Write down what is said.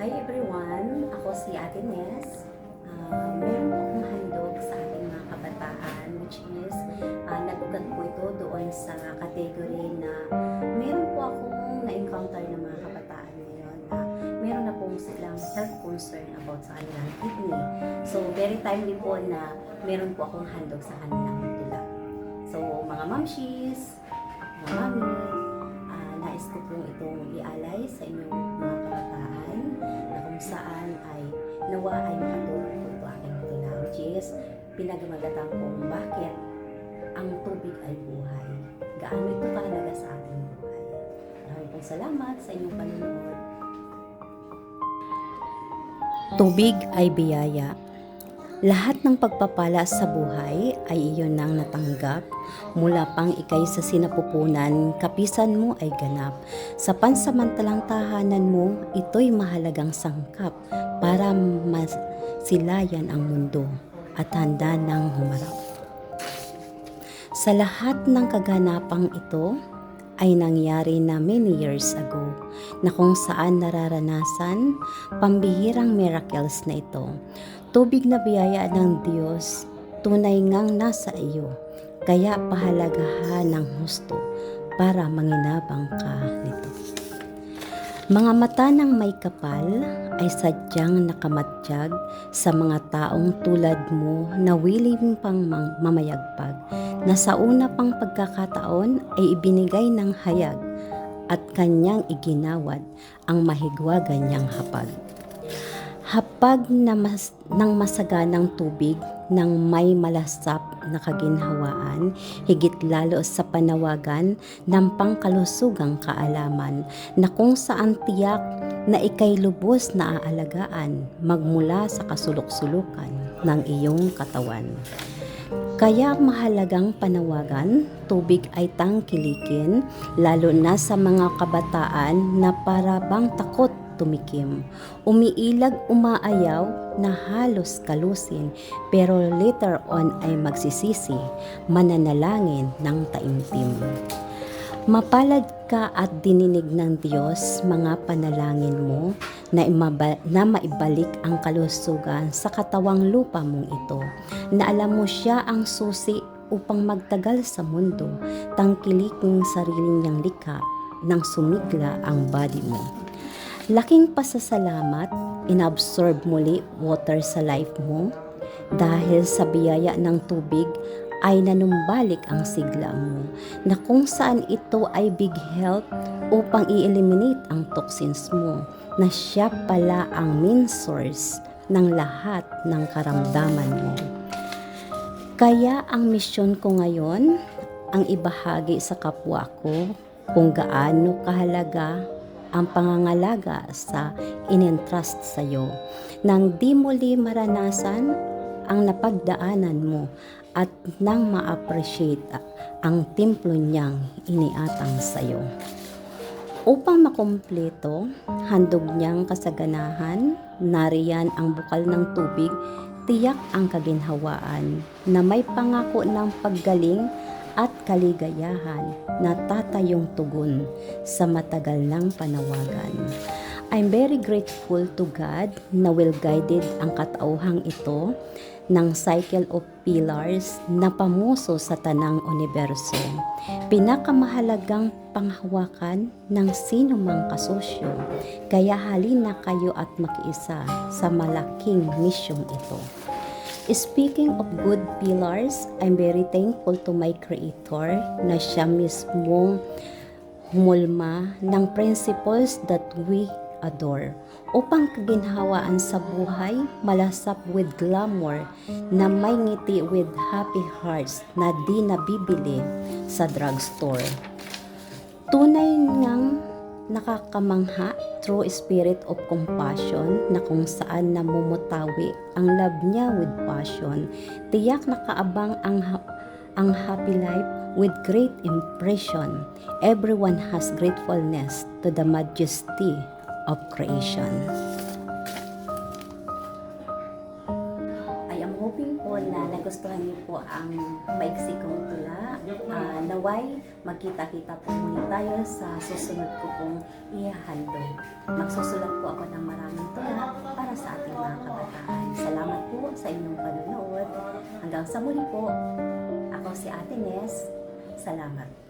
Hi everyone! Ako si Ate Nes. Uh, meron po akong handog sa ating mga kabataan which is uh, nagugat po ito doon sa category na meron po akong na-encounter ng mga kabataan ngayon na meron na pong silang health concern about sa kanilang kidney. So very timely po na meron po akong handog sa kanilang tula. So mga mamshis, mga mami, ah, nais ko pong itong ialay sa inyong saan ay nawa ay makatulong po ito aking tula which is pinagmagatan kung bakit ang tubig ay buhay. Gaano ito kahalaga sa ating buhay. Maraming pong salamat sa inyong panonood. Tubig ay biyaya. Lahat ng pagpapala sa buhay ay iyon nang natanggap. Mula pang ikay sa sinapupunan, kapisan mo ay ganap. Sa pansamantalang tahanan mo, ito'y mahalagang sangkap para masilayan ang mundo at handa ng humarap. Sa lahat ng kaganapang ito ay nangyari na many years ago na kung saan nararanasan pambihirang miracles na ito. Tubig na biyaya ng Diyos, tunay ngang nasa iyo, kaya pahalagahan ng husto para manginabang ka nito. Mga mata ng may kapal ay sadyang nakamatsyag sa mga taong tulad mo na willing pang mamayagpag na sa una pang pagkakataon ay ibinigay ng hayag at kanyang iginawad ang mahigwagan niyang hapag. Hapag na mas, ng masaganang tubig ng may malasap na kaginhawaan, higit lalo sa panawagan ng pangkalusugang kaalaman na kung saan tiyak na ikay lubos na aalagaan magmula sa kasulok-sulukan ng iyong katawan. Kaya mahalagang panawagan, tubig ay tangkilikin, lalo na sa mga kabataan na para bang takot tumikim. Umiilag umaayaw na halos kalusin, pero later on ay magsisisi, mananalangin ng taimtim. Mapalad ka at dininig ng Diyos mga panalangin mo na, imaba, na maibalik ang kalusugan sa katawang lupa mong ito, na alam mo siya ang susi upang magtagal sa mundo, tangkiliking sarili niyang likha nang sumigla ang body mo. Laking pasasalamat, inabsorb muli water sa life mo dahil sa biyaya ng tubig ay nanumbalik ang sigla mo na kung saan ito ay big help upang i-eliminate ang toxins mo na siya pala ang main source ng lahat ng karamdaman mo. Kaya ang misyon ko ngayon ang ibahagi sa kapwa ko kung gaano kahalaga ang pangangalaga sa inintrust sa iyo nang di muli maranasan ang napagdaanan mo at nang ma-appreciate ang templo niyang iniatang sa iyo. Upang makumpleto, handog niyang kasaganahan, nariyan ang bukal ng tubig, tiyak ang kaginhawaan na may pangako ng paggaling at kaligayahan na tatayong tugon sa matagal ng panawagan. I'm very grateful to God na well guided ang katauhang ito ng cycle of pillars na pamuso sa tanang universo. Pinakamahalagang panghawakan ng sino mang kasosyo. Kaya halina kayo at makiisa sa malaking misyong ito. Speaking of good pillars, I'm very thankful to my Creator na siya mismong humulma ng principles that we adore upang kaginhawaan sa buhay malasap with glamour na may ngiti with happy hearts na di nabibili sa drugstore. Tunay ngang nakakamangha true spirit of compassion na kung saan namumutawi ang love niya with passion. Tiyak nakaabang ang ang happy life with great impression. Everyone has gratefulness to the majesty of creation. I am hoping po na nagustuhan niyo po ang maiksi kong tula. Ah, naway, magkita-kita po muli tayo sa susunod ko pong ihahandog. Magsusulat po ako ng maraming magtutula para sa ating mga kabataan. Salamat po sa inyong panonood. Hanggang sa muli po, ako si Ate Nes. Salamat.